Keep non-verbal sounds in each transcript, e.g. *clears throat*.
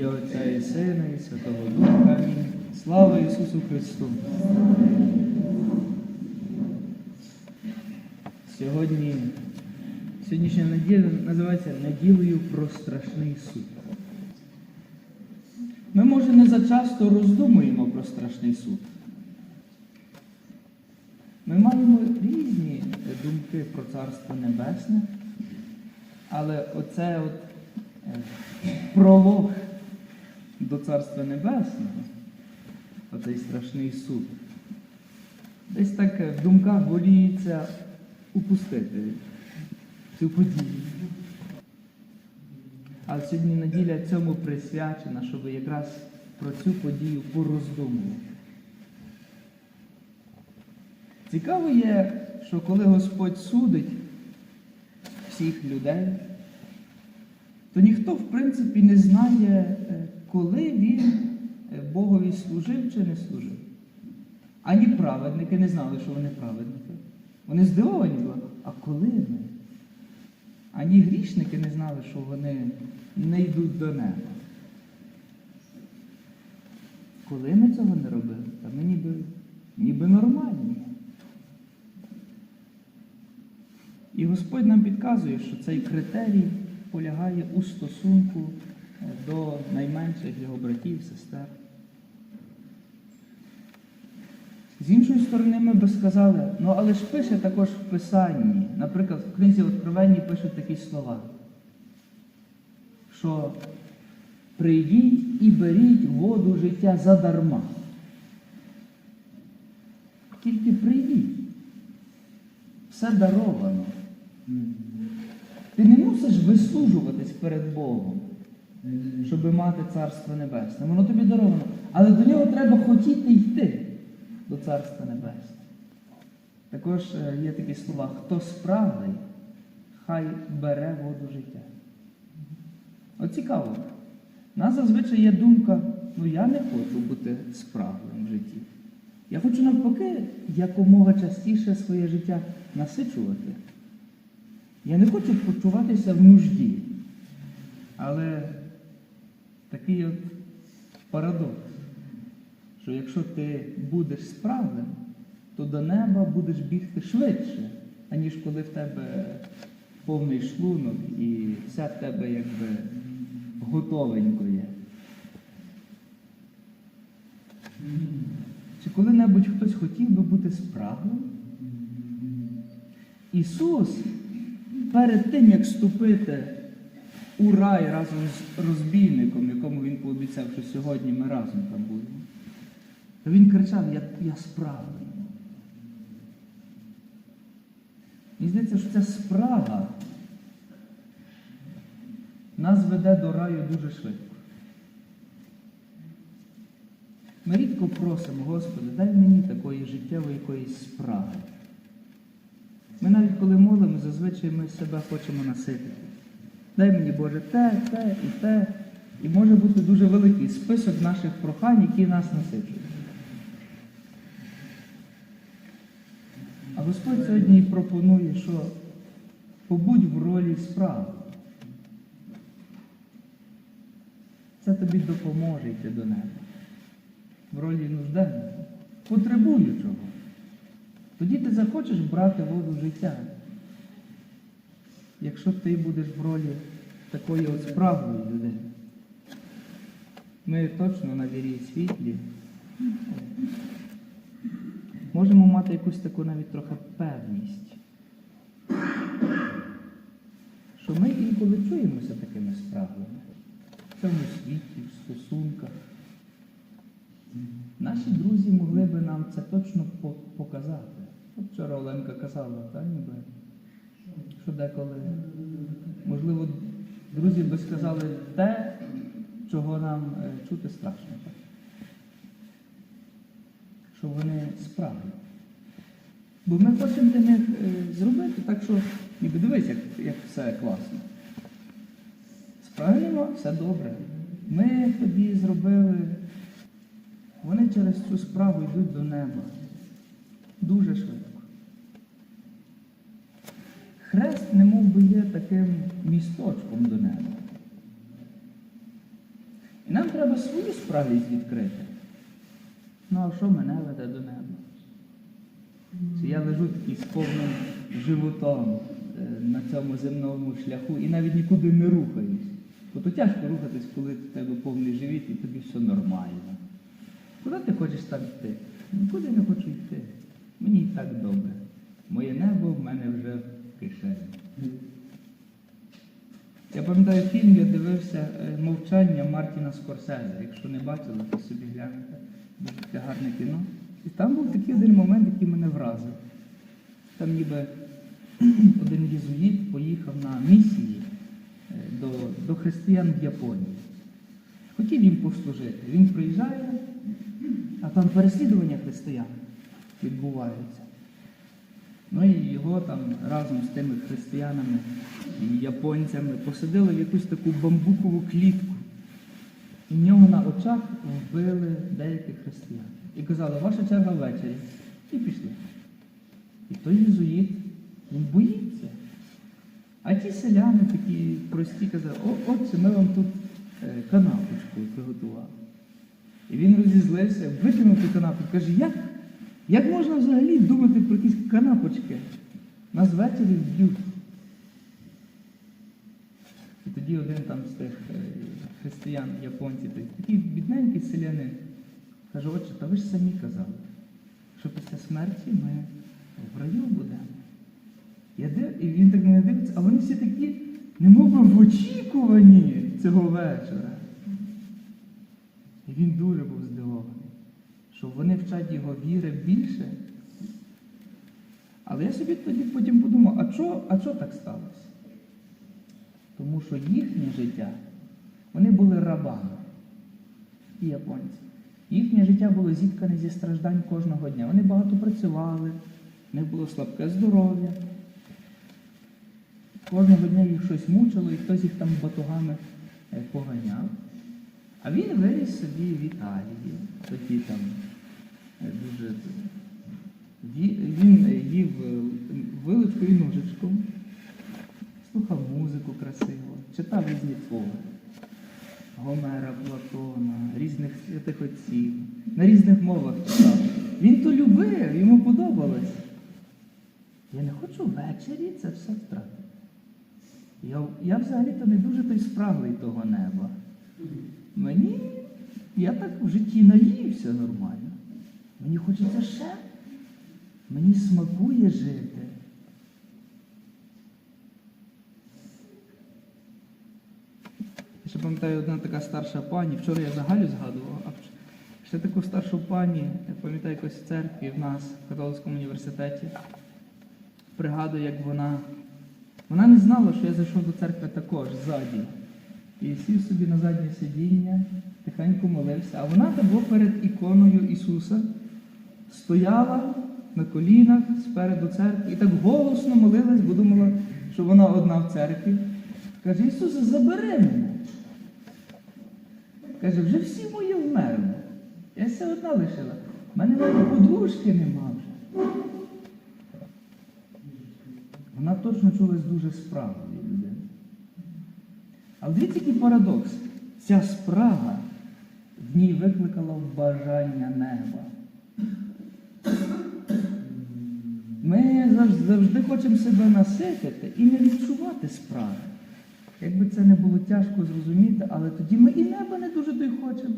ім'я Отця і Сина, і Святого Духа. Слава Ісусу Христу! Сьогодні, сьогоднішня неділя називається неділею про страшний суд. Ми, може, не зачасто роздумуємо про страшний суд. Ми маємо різні думки про Царство Небесне, але оце от е, пролог до Царства Небесного, оцей страшний суд, десь так е, в думках воліється упустити цю подію. А сьогодні неділя цьому присвячена, щоб якраз про цю подію пороздумувати. Цікаво є, що коли Господь судить всіх людей, то ніхто, в принципі, не знає, е, коли він е, Богові служив чи не служив. Ані праведники не знали, що вони праведники. Вони здивовані були, а коли ми? Ані грішники не знали, що вони не йдуть до неба. Коли ми цього не робили, та ми ніби, ніби нормальні. І Господь нам підказує, що цей критерій полягає у стосунку до найменших його братів, сестер. З іншої сторони, ми би сказали, ну але ж пише також в Писанні, наприклад, в книзі Откровенні пишуть такі слова, що прийдіть і беріть воду життя задарма. Тільки прийдіть. Все даровано. Ти не мусиш вислужуватись перед Богом, щоб мати Царство Небесне. Воно тобі даровано. Але до нього треба хотіти йти до Царства Небесного. Також е, є такі слова, хто справний, хай бере воду життя. От цікаво. У нас зазвичай є думка, ну я не хочу бути справним в житті. Я хочу навпаки якомога частіше своє життя насичувати. Я не хочу почуватися в нужді. Але такий от парадокс, що якщо ти будеш справним, то до неба будеш бігти швидше, аніж коли в тебе повний шлунок і все в тебе якби готовенько є. Чи коли-небудь хтось хотів би бути справним? Ісус перед тим, як вступити у рай разом з розбійником, якому він пообіцяв, що сьогодні ми разом там будемо, то він кричав, я, я справний. Мені здається, що ця справа нас веде до раю дуже швидко. Ми рідко просимо, Господи, дай мені такої життєвої якоїсь справи. Ми навіть коли молимо, зазвичай ми себе хочемо наситити. Дай мені, Боже, те, те і те. І може бути дуже великий список наших прохань, які нас насичують. А Господь сьогодні пропонує, що побудь в ролі справи. Це тобі допоможе йти до неба. В ролі нужденного, потребуючого. Тоді ти захочеш брати воду життя. Якщо ти будеш в ролі такої от справної людини. Ми точно на вірі світлі можемо мати якусь таку навіть трохи певність, що ми інколи чуємося такими справами в цьому світі, в стосунках. Наші друзі могли би нам це точно показати. Вчора Оленка казала, та, ніби, що деколи, можливо, друзі би сказали те, чого нам е, чути страшно. Що вони справді. Бо ми хочемо для них е, зробити так, що ніби дивись, як, як все класно. Справимо, все добре. Ми тобі зробили. Вони через цю справу йдуть до неба. Дуже швидко. Хрест немов би є таким місточком до неба. І нам треба свою справність відкрити. Ну а що мене веде до неба? Чи я лежу такий з повним животом е, на цьому земному шляху і навіть нікуди не рухаюсь. Бо то тяжко рухатись, коли в тебе повний живіт і тобі все нормально. Куди ти хочеш там йти? Нікуди не хочу йти. Мені і так добре. Моє небо в мене вже кишені. Я пам'ятаю фільм, я дивився е, мовчання Мартіна Скорсезе. Якщо не бачили, то собі гляньте. Дуже гарне кіно. І там був такий один момент, який мене вразив. Там ніби *clears throat* один єзуїт поїхав на місії е, до, до християн в Японії. Хотів їм послужити. Він приїжджає, а там переслідування християн відбуваються. Ну і його там разом з тими християнами і японцями посадили в якусь таку бамбукову клітку. І в нього на очах вбили деяких християн. І казали, ваша черга ввечері. І пішли. І той єзуїт, він боїться. А ті селяни такі прості казали, о, отче, ми вам тут е, канапочку приготували. І він розізлився, викинув ту канапу, каже, як? Як можна взагалі думати про якісь канапочки? Нас ввечері вб'ють. І тоді один там з тих е, християн, японців, такий бідненький селянин, каже, отче, та ви ж самі казали, що після смерті ми в раю будемо. Я див... І він так мене дивиться, а вони всі такі, немов би в очікуванні цього вечора. І він дуже був що вони вчать його віри більше. Але я собі тоді потім подумав, а чого а чо так сталося? Тому що їхнє життя, вони були рабами і японці. Їхнє життя було зіткане зі страждань кожного дня. Вони багато працювали, в них було слабке здоров'я. Кожного дня їх щось мучило, і хтось їх там батогами е, поганяв. А він виріс собі в Італії. Тоді там е, дуже. Він е, їв е, вилочкою і ножичком, слухав музику красиву, читав різні твори. Гомера, Платона, різних святих отців, на різних мовах читав. Він то любив, йому подобалось. Я не хочу ввечері це все втратити. Я, я взагалі-то не дуже той спраглий того неба. Мені, я так в житті наївся нормально. Мені хочеться ще. Мені смакує жити. Я ще пам'ятаю, одна така старша пані, вчора я за Галю згадував, а ще таку старшу пані, я пам'ятаю якось в церкві в нас, в католицькому університеті. Пригадую, як вона. Вона не знала, що я зайшов до церкви також ззаді. І сів собі на заднє сидіння, тихенько молився. А вона там була перед іконою Ісуса, стояла на колінах спереду церкви і так голосно молилась, бо думала, що вона одна в церкві. Каже, Ісусе, забери мене. Каже, вже всі мої вмерли. Я все одна лишила. У мене навіть подружки нема вже. Вона точно чулась дуже справою людини. Але дивіться, який парадокс. Ця спрага в ній викликала бажання неба. Ми завжди, хочемо себе наситити і не відчувати справи. Якби це не було тяжко зрозуміти, але тоді ми і неба не дуже то й хочемо.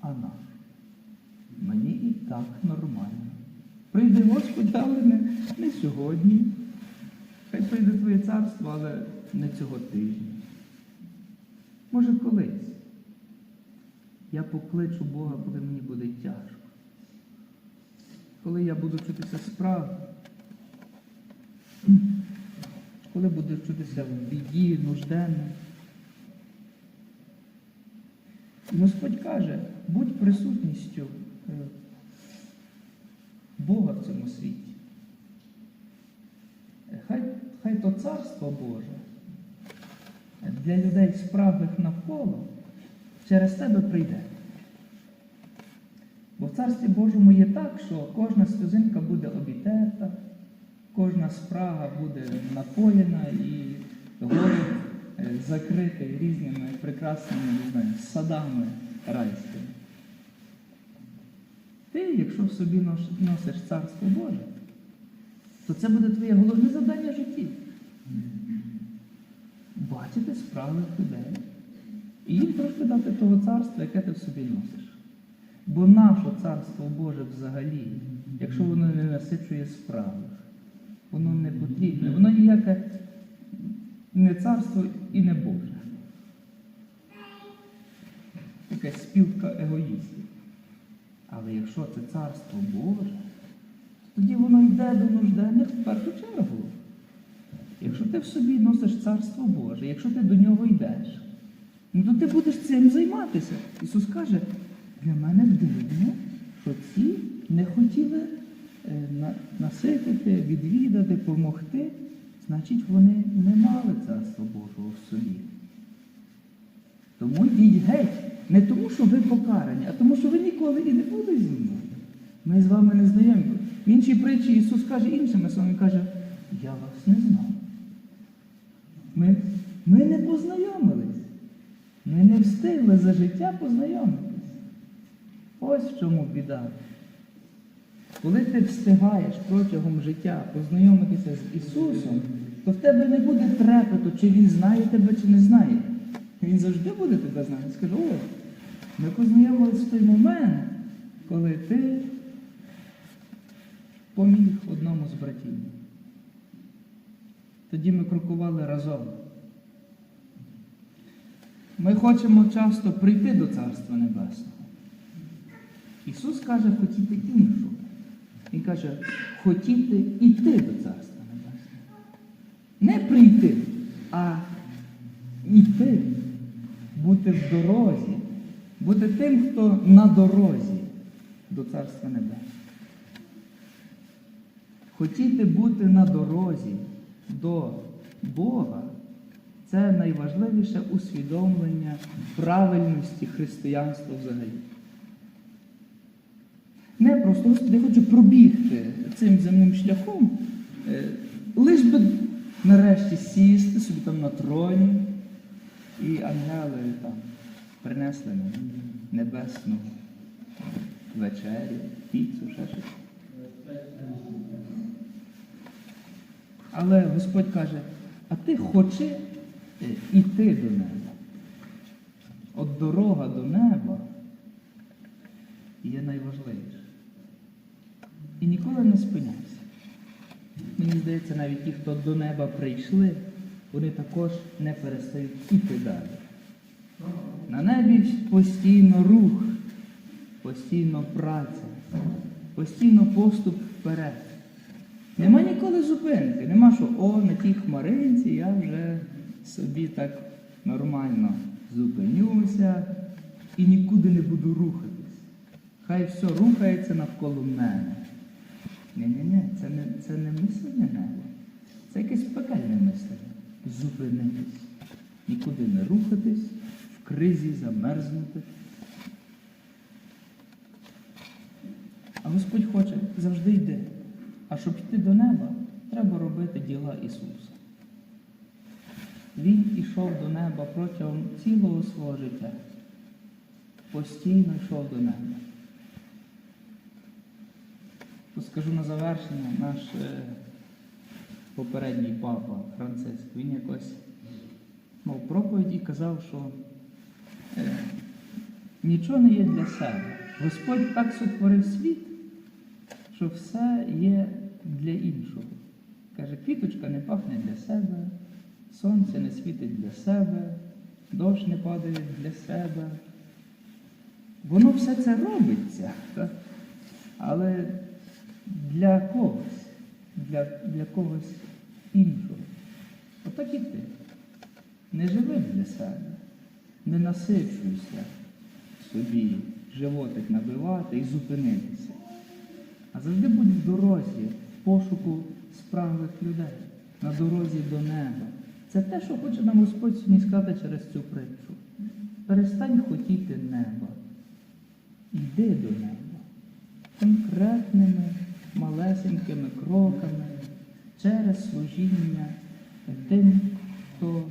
А наш. Мені і так нормально. Прийде Господь, але не, не сьогодні. Хай прийде Твоє царство, але не цього тижня. Може, колись. Я покличу Бога, коли мені буде тяжко. Коли я буду вчитися справи. Коли буду вчитися в біді, нужденне. Господь каже, будь присутністю е, Бога в цьому світі. Хай, хай то царство Боже для людей справних навколо через тебе прийде. Бо в Царстві Божому є так, що кожна сльозинка буде обітерта, кожна спрага буде напоєна і горе е, закритий різними прекрасними не знаю, садами райськими. Ти, якщо в собі носиш царство Боже, то це буде твоє головне завдання в житті. Бачити справи людей. І їм трошки дати того царства, яке ти в собі носиш. Бо наше царство Боже взагалі, якщо воно не насичує справи, воно не потрібне, воно ніяке не царство і не Боже. Якась спілка егоїстів. Але якщо це царство Боже, тоді воно йде до нужденних в першу чергу. Якщо ти в собі носиш царство Боже, якщо ти до нього йдеш, ну то ти будеш цим займатися. Ісус каже, для мене дивно, що ці не хотіли наситити, відвідати, допомогти, значить вони не мали царства Божого в собі. Тому йдіть геть. Не тому, що ви покарані, а тому, що ви ніколи і не були зі мною. Ми з вами не знайомі. В іншій притчі Ісус каже іншими словами, каже, я вас не знав. Ми, ми не познайомились. Ми не встигли за життя познайомитись. Ось в чому біда. Коли ти встигаєш протягом життя познайомитися з Ісусом, то в тебе не буде трепету, чи Він знає тебе, чи не знає. Він завжди буде тебе знати. Скаже, о, ми познайомилися в той момент, коли ти поміг одному з братів. Тоді ми крокували разом. Ми хочемо часто прийти до Царства Небесного. Ісус каже, хотіти іншого. Він каже, хотіти йти до Царства Небесного. Не прийти, а йти, бути в дорозі, бути тим, хто на дорозі до Царства Небесного. Хотіти бути на дорозі до Бога це найважливіше усвідомлення правильності християнства взагалі. Не просто, Господи, я хочу пробігти цим земним шляхом, е, лиш би нарешті сісти собі там на троні, і ангели там принесли мені небесну вечерю, піцу, ще щось. Але Господь каже, а ти хочи е, іти до неба. От дорога до неба є найважливіша. Ніколи не спиняйся. Мені здається, навіть ті, хто до неба прийшли, вони також не перестають іти далі. На небі постійно рух, постійно праця, постійно поступ вперед. Нема ніколи зупинки, нема що, о, на тій хмаринці я вже собі так нормально зупинюся і нікуди не буду рухатись. Хай все рухається навколо мене. Ні-ні-ні, це не, це не мислення неба. Це якесь пекельне мислення. Зупинитись, нікуди не рухатись, в кризі замерзнути. А Господь хоче завжди йди. А щоб йти до неба, треба робити діла Ісуса. Він ішов до неба протягом цілого свого життя. Постійно йшов до неба. Скажу на завершення, наш е, попередній папа Франциск, він якось мав проповідь і казав, що е, нічого не є для себе. Господь так сотворив світ, що все є для іншого. Каже, квіточка не пахне для себе, сонце не світить для себе, дощ не падає для себе. Воно все це робиться, так? але для когось, для, для когось іншого. Отак і ти. Не живи для себе, не насичуйся собі животик набивати і зупинитися. А завжди будь в дорозі, в пошуку справних людей, на дорозі до неба. Це те, що хоче нам Господь сьогодні сказати через цю притчу. Перестань хотіти неба. Йди до неба. Конкретними, малесенькими кроками через служіння тим, хто